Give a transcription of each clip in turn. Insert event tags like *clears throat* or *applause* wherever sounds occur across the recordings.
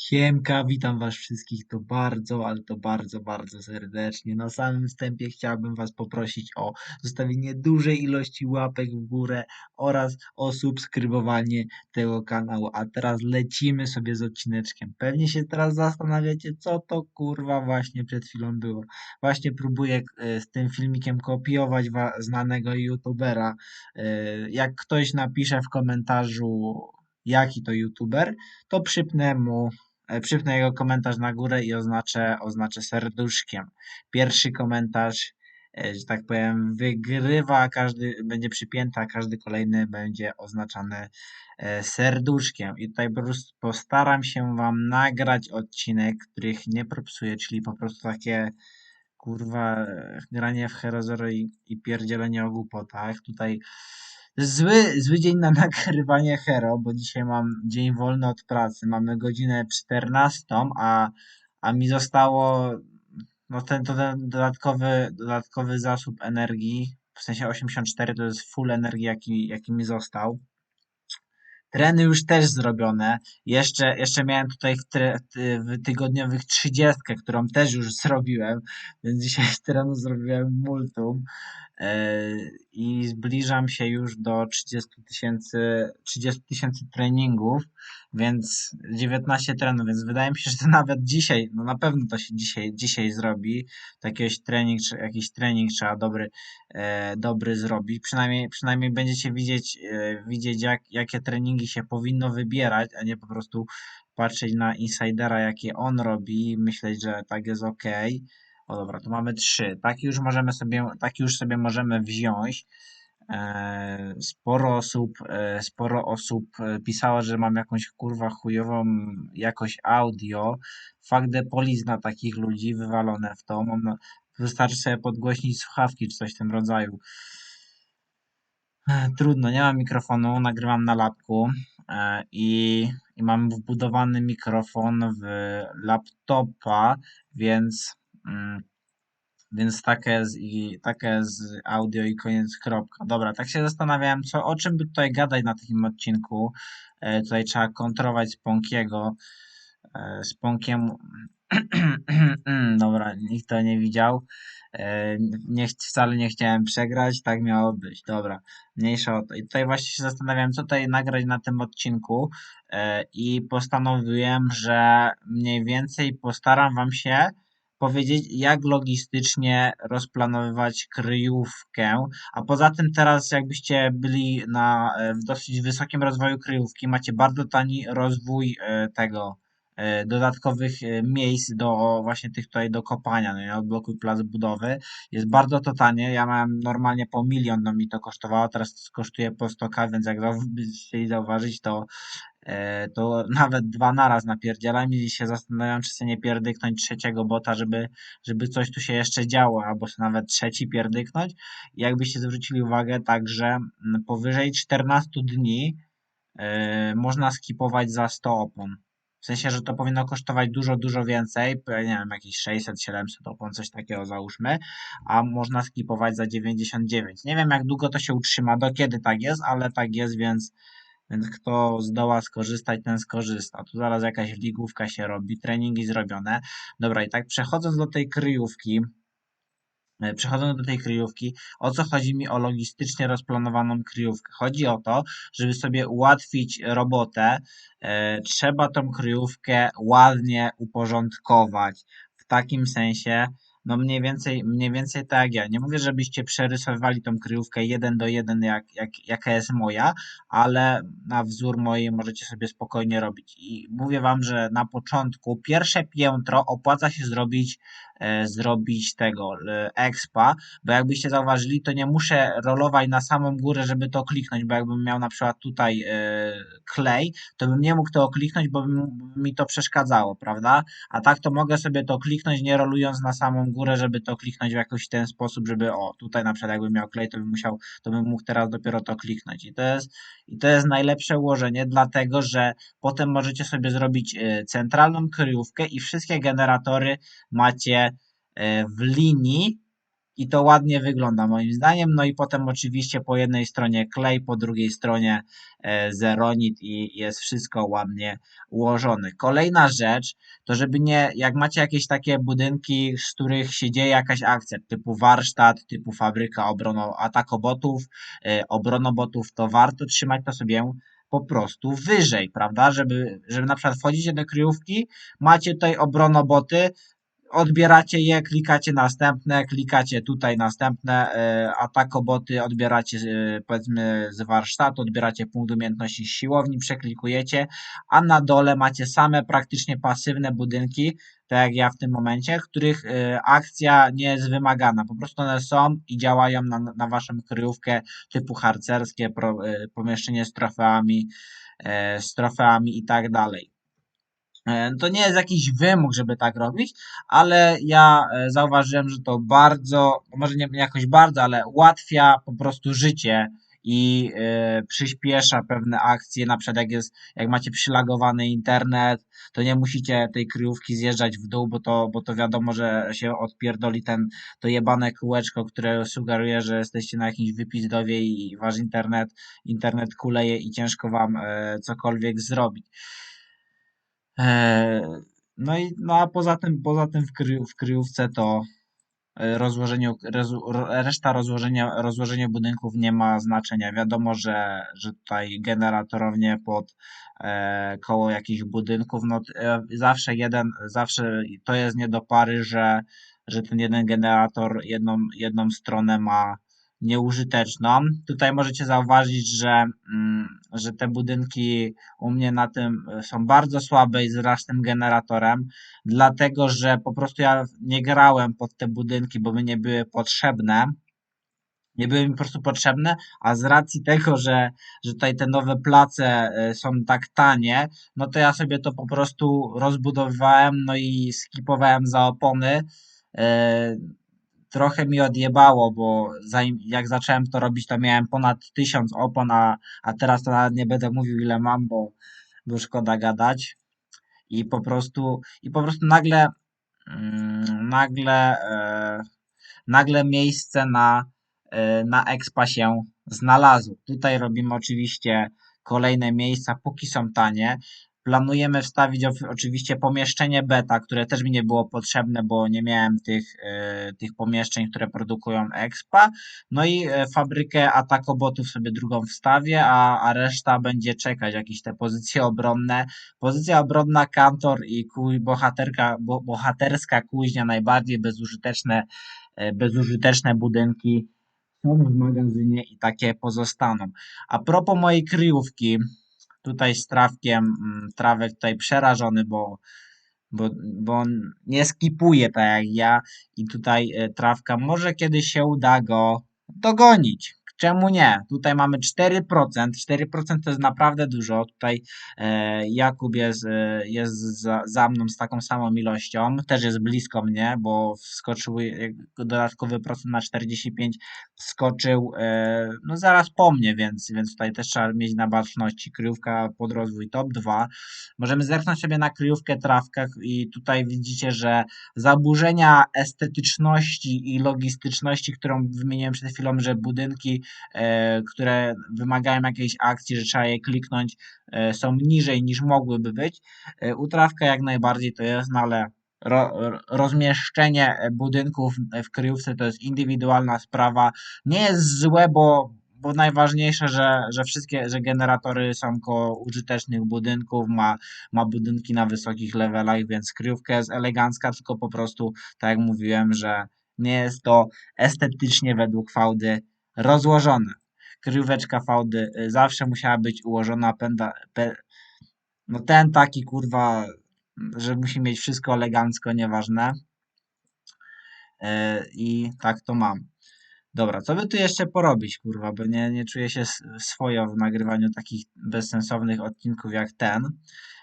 Siemka, witam was wszystkich to bardzo, ale to bardzo, bardzo serdecznie. Na samym wstępie chciałbym was poprosić o zostawienie dużej ilości łapek w górę oraz o subskrybowanie tego kanału. A teraz lecimy sobie z odcineczkiem. Pewnie się teraz zastanawiacie, co to kurwa właśnie przed chwilą było. Właśnie próbuję e, z tym filmikiem kopiować wa- znanego youtubera. E, Jak ktoś napisze w komentarzu jaki to youtuber, to przypnę mu Przypnę jego komentarz na górę i oznaczę, oznaczę serduszkiem. Pierwszy komentarz, e, że tak powiem, wygrywa, każdy będzie przypięty, a każdy kolejny będzie oznaczany e, serduszkiem. I tutaj po prostu postaram się wam nagrać odcinek, których nie propsuję, czyli po prostu takie kurwa e, granie w Hero i, i pierdzielenie o głupotach. Tutaj Zły, zły dzień na *laughs* nagrywanie Hero, bo dzisiaj mam dzień wolny od pracy. Mamy godzinę 14, a, a mi zostało no ten, to ten dodatkowy, dodatkowy zasób energii, w sensie 84 to jest full energii, jaki, jaki mi został. Treny już też zrobione. Jeszcze, jeszcze miałem tutaj w, tre, w tygodniowych 30, którą też już *laughs* zrobiłem, więc dzisiaj trenu zrobiłem multum. I zbliżam się już do 30 tysięcy 30 tysięcy treningów, więc 19 trenów, więc wydaje mi się, że to nawet dzisiaj, no na pewno to się dzisiaj, dzisiaj zrobi, to jakiś trening, jakiś trening trzeba dobry, e, dobry zrobić, przynajmniej, przynajmniej będziecie widzieć, e, widzieć jak, jakie treningi się powinno wybierać, a nie po prostu patrzeć na insidera, jakie on robi myśleć, że tak jest ok. O dobra, tu mamy trzy. Taki już możemy sobie, taki już sobie możemy wziąć. E, sporo osób, e, sporo osób e, pisało, że mam jakąś kurwa chujową jakość audio. Fakt depolis na takich ludzi wywalone w to. Mam wystarczy sobie podgłośnić słuchawki czy coś w tym rodzaju. Trudno, nie mam mikrofonu, nagrywam na lapku i, i mam wbudowany mikrofon w laptopa, więc więc takie jest i takie jest audio i koniec kropka. Dobra, tak się zastanawiałem, co, o czym by tutaj gadać na takim odcinku. E, tutaj trzeba kontrolować Sponkiego. E, Sponkiem. *clears throat* Dobra, nikt to nie widział. E, nie, wcale nie chciałem przegrać, tak miało być. Dobra, mniejsza o to. I tutaj właśnie się zastanawiałem, co tutaj nagrać na tym odcinku. E, I postanowiłem, że mniej więcej postaram wam się powiedzieć, jak logistycznie rozplanowywać kryjówkę. A poza tym teraz jakbyście byli na e, dosyć wysokim rozwoju kryjówki, macie bardzo tani rozwój e, tego e, dodatkowych miejsc do właśnie tych tutaj do kopania, no nie, odblokuj plac budowy. Jest bardzo to tanie. Ja miałem normalnie po milion, no mi to kosztowało, teraz kosztuje po 100k, więc jak *laughs* chcieli zauważyć, to to nawet dwa naraz napierdzielam i się zastanawiam, czy sobie nie pierdyknąć trzeciego bota, żeby, żeby coś tu się jeszcze działo, albo nawet trzeci pierdyknąć. Jakbyście zwrócili uwagę, także mm, powyżej 14 dni e, można skipować za 100 opon. W sensie, że to powinno kosztować dużo, dużo więcej, nie wiem, jakieś 600, 700 opon, coś takiego załóżmy, a można skipować za 99. Nie wiem, jak długo to się utrzyma, do kiedy tak jest, ale tak jest, więc więc kto zdoła skorzystać, ten skorzysta. Tu zaraz jakaś ligówka się robi, treningi zrobione. Dobra, i tak przechodząc do tej kryjówki, e, przechodząc do tej kryjówki, o co chodzi mi o logistycznie rozplanowaną kryjówkę? Chodzi o to, żeby sobie ułatwić robotę, e, trzeba tą kryjówkę ładnie uporządkować. W takim sensie, no mniej więcej, mniej więcej tak ja. Nie mówię, żebyście przerysowywali tą kryjówkę jeden do jeden, jak, jak, jaka jest moja, ale na wzór mojej możecie sobie spokojnie robić. I mówię wam, że na początku pierwsze piętro opłaca się zrobić, zrobić tego e, expa, bo jakbyście zauważyli, to nie muszę rolować na samą górę, żeby to kliknąć, bo jakbym miał na przykład tutaj e, klej, to bym nie mógł tego kliknąć, bo mi to przeszkadzało, prawda? A tak to mogę sobie to kliknąć, nie rolując na samą górę, żeby to kliknąć w jakiś ten sposób, żeby o, tutaj na przykład jakbym miał klej, to bym musiał, to bym mógł teraz dopiero to kliknąć. I to jest, i to jest najlepsze ułożenie, dlatego że potem możecie sobie zrobić e, centralną kryjówkę i wszystkie generatory macie e, w linii i to ładnie wygląda moim zdaniem. No i potem oczywiście po jednej stronie klej, po drugiej stronie e, zeronit i jest wszystko ładnie ułożone. Kolejna rzecz to żeby nie, jak macie jakieś takie budynki, z których się dzieje jakaś akcja, typu warsztat, typu fabryka obrono atakobotów, e, obronobotów, to warto trzymać to sobie po prostu wyżej, prawda? Żeby, żeby na przykład wchodzicie do kryjówki, macie tutaj obronoboty, odbieracie je, klikacie następne, klikacie tutaj następne, e, atakoboty odbieracie e, powiedzmy z warsztatu, odbieracie punkt umiejętności siłowni, przeklikujecie, a na dole macie same praktycznie pasywne budynki, tak jak ja w tym momencie, których e, akcja nie jest wymagana, po prostu one są i działają na, na waszą kryjówkę typu harcerskie, pomieszczenie z trofeami, z trofeami i tak dalej. E, to nie jest jakiś wymóg, żeby tak robić, ale ja e, zauważyłem, że to bardzo, może nie jakoś bardzo, ale ułatwia po prostu życie i y, przyspiesza pewne akcje, na przykład jak jest, jak macie przylagowany internet, to nie musicie tej kryjówki zjeżdżać w dół, bo to, bo to wiadomo, że się odpierdoli ten, to jebane kółeczko, które sugeruje, że jesteście na jakimś wypizdowie i wasz internet, internet kuleje i ciężko wam y, cokolwiek zrobić. Eee, no i no a poza tym, poza tym w, kry, w kryjówce to e, rozłożenie, reszta rozłożenia, rozłożenie budynków nie ma znaczenia. Wiadomo, że, że tutaj generatorownie pod e, koło jakichś budynków, no e, zawsze jeden, zawsze to jest nie do pary, że, że ten jeden generator jedną, jedną stronę ma nieużyteczną. Tutaj możecie zauważyć, że, mm, że te budynki u mnie na tym e, są bardzo słabe i z tym generatorem, dlatego że po prostu ja nie grałem pod te budynki, bo by nie były potrzebne. Nie były mi po prostu potrzebne, a z racji tego, że, że tutaj te nowe place e, są tak tanie, no to ja sobie to po prostu rozbudowywałem, no i skipowałem za opony e, trochę mi odjebało, bo zanim, jak zacząłem to robić, to miałem ponad tysiąc opon, a, a teraz to nawet nie będę mówił ile mam, bo, bo szkoda gadać. I po prostu, i po prostu nagle, mm, nagle, e, nagle miejsce na, e, na expa się znalazło. Tutaj robimy oczywiście kolejne miejsca, póki są tanie. Planujemy wstawić oczywiście pomieszczenie beta, które też mi nie było potrzebne, bo nie miałem tych, e, tych pomieszczeń, które produkują expa. No i e, fabrykę atakobotów sobie drugą wstawię, a, a reszta będzie czekać, jakieś te pozycje obronne. Pozycja obronna, kantor i kuj, bohaterka, bo, bohaterska kuźnia, najbardziej bezużyteczne, e, bezużyteczne budynki są w magazynie i takie pozostaną. A propos mojej kryjówki, tutaj z trawkiem, mm, trawek tutaj przerażony, bo, bo, bo on nie skipuje tak jak ja i tutaj e, trawka może kiedyś się uda go dogonić. Czemu nie? Tutaj mamy 4%. 4% to jest naprawdę dużo. Tutaj e, Jakub jest, e, jest za, za, mną z taką samą ilością. Też jest blisko mnie, bo wskoczył dodatkowy procent na 45. Wskoczył e, no zaraz po mnie, więc, więc tutaj też trzeba mieć na baczności. Kryjówka pod rozwój top 2. Możemy zerknąć sobie na kryjówkę trawkach i tutaj widzicie, że zaburzenia estetyczności i logistyczności, którą wymieniłem przed chwilą, że budynki które wymagają jakiejś akcji, że trzeba je kliknąć, e, są niżej niż mogłyby być. E, utrawka jak najbardziej to jest, no ale ro, rozmieszczenie budynków w kryjówce to jest indywidualna sprawa. Nie jest złe, bo bo najważniejsze, że, że wszystkie, że generatory są koło użytecznych budynków, ma, ma budynki na wysokich levelach, więc kryjówka jest elegancka, tylko po prostu, tak jak mówiłem, że nie jest to estetycznie według fałdy rozłożone. Kryjóweczka fałdy y, zawsze musiała być ułożona pęda, pe, no ten taki kurwa, że musi mieć wszystko elegancko, nieważne. Yy, I tak to mam. Dobra, co by tu jeszcze porobić, kurwa, bo nie, nie czuję się swojo w nagrywaniu takich bezsensownych odcinków jak ten.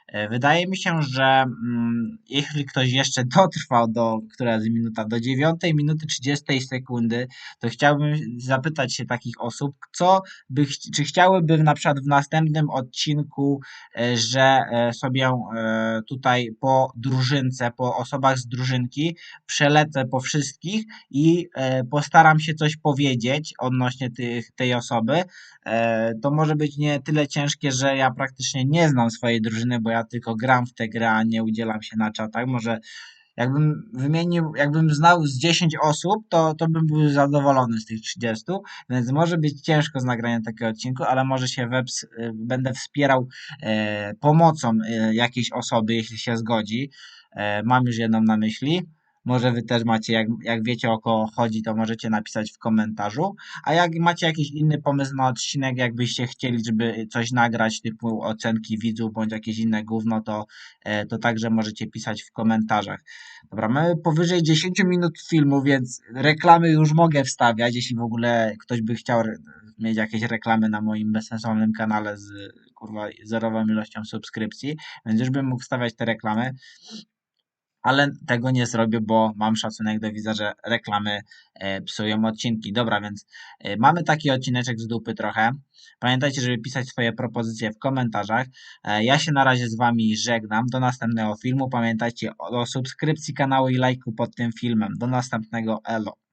E, Wydaje mi się, że mm, jeśli ktoś jeszcze dotrwał do, która minuta, do 9 minuty 30 sekundy, to chciałbym zapytać się takich osób, co by, czy chciałyby na przykład w następnym odcinku, e, że e, sobie tutaj po drużynce, po osobach z drużynki przelecę po wszystkich i postaram się coś powiedzieć odnośnie tych, tej osoby. To może być nie tyle ciężkie, że ja praktycznie nie znam swojej drużyny, bo ja tylko gram w tę grę, a nie udzielam się na czatach. Może jakbym wymienił, jakbym znał z 10 osób, to, to bym był zadowolony z tych 30, więc może być ciężko z nagraniem takiego odcinku, ale może się weps, y, będę wspierał e, pomocą e, jakiejś osoby, jeśli się zgodzi. E, mam już jedną na myśli. Może wy też macie, jak, jak wiecie o kogo chodzi, to możecie napisać w komentarzu. A jak macie jakiś inny pomysł na odcinek, jakbyście chcieli, żeby coś nagrać, typu ocenki widzów bądź jakieś inne gówno, to, e, to także możecie pisać w komentarzach. Dobra, mamy powyżej 10 minut filmu, więc reklamy już mogę wstawiać, jeśli w ogóle ktoś by chciał mieć jakieś reklamy na moim bezsensownym kanale z kurwa zerową ilością subskrypcji, więc już bym mógł wstawiać te reklamy ale tego nie zrobię, bo mam szacunek do widza, że reklamy e, psują odcinki. Dobra, więc e, mamy taki odcineczek z dupy trochę. Pamiętajcie, żeby pisać swoje propozycje w komentarzach. E, ja się na razie z Wami żegnam. Do następnego filmu. Pamiętajcie o, o subskrypcji kanału i lajku pod tym filmem. Do następnego. Elo.